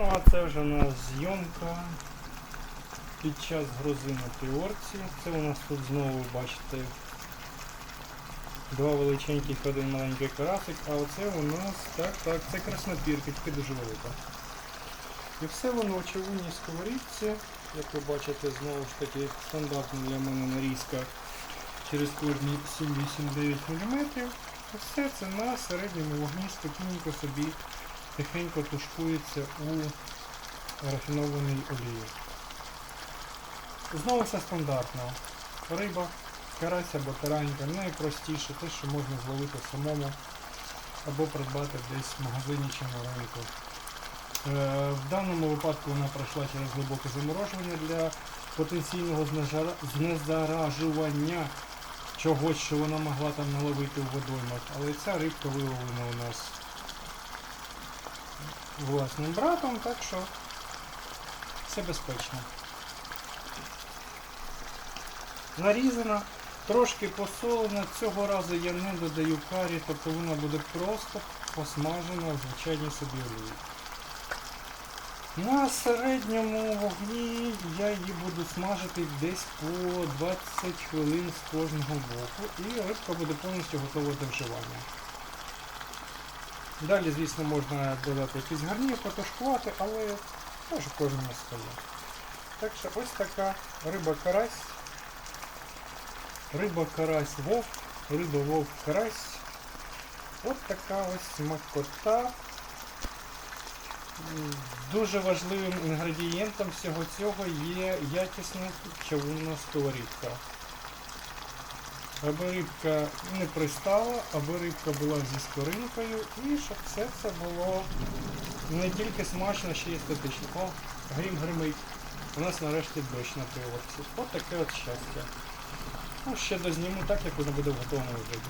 Ну а це вже у нас зйомка під час грози на приорці. Це у нас тут знову бачите два величеньких, один маленький карасик, а оце у нас так, так, це краснопірка, тільки дуже велика. І все воно в човунній сковорідці, як ви бачите, знову ж таки стандартна для мене нарізка через кожні 7-8-9 мм. Все це на середньому вогні спокійненько собі тихенько тушкується у рафінованій олії. Знову все стандартно. Риба, карась або таранька, найпростіше, те, що можна зловити самому або придбати десь в магазині чи на ринку. Е, В даному випадку вона пройшла через глибоке заморожування для потенційного знезаражування чогось, що вона могла там наловити в водоймах. Але ця рибка виловлена у нас власним братом, так що все безпечно. Нарізана, трошки посолена. Цього разу я не додаю карі, тобто вона буде просто посмажена в звичайній собі олії. На середньому вогні я її буду смажити десь по 20 хвилин з кожного боку і рибка буде повністю готова до вживання. Далі, звісно, можна додати якісь гарні, потушкувати, але теж кожен на своє. Так що ось така риба карась. Риба карась вовк, риба вовк карась. От така ось смакота. Дуже важливим інгредієнтом всього цього є якісна чавунна сковорідка. Аби рибка не пристала, аби рибка була зі скоринкою і щоб все це було не тільки смачно, ще й естетично. О, грім гримить. У нас нарешті дощ на приворці. Ось таке от щастя. Ну, ще дозніму так, як воно буде в готовому вигляді.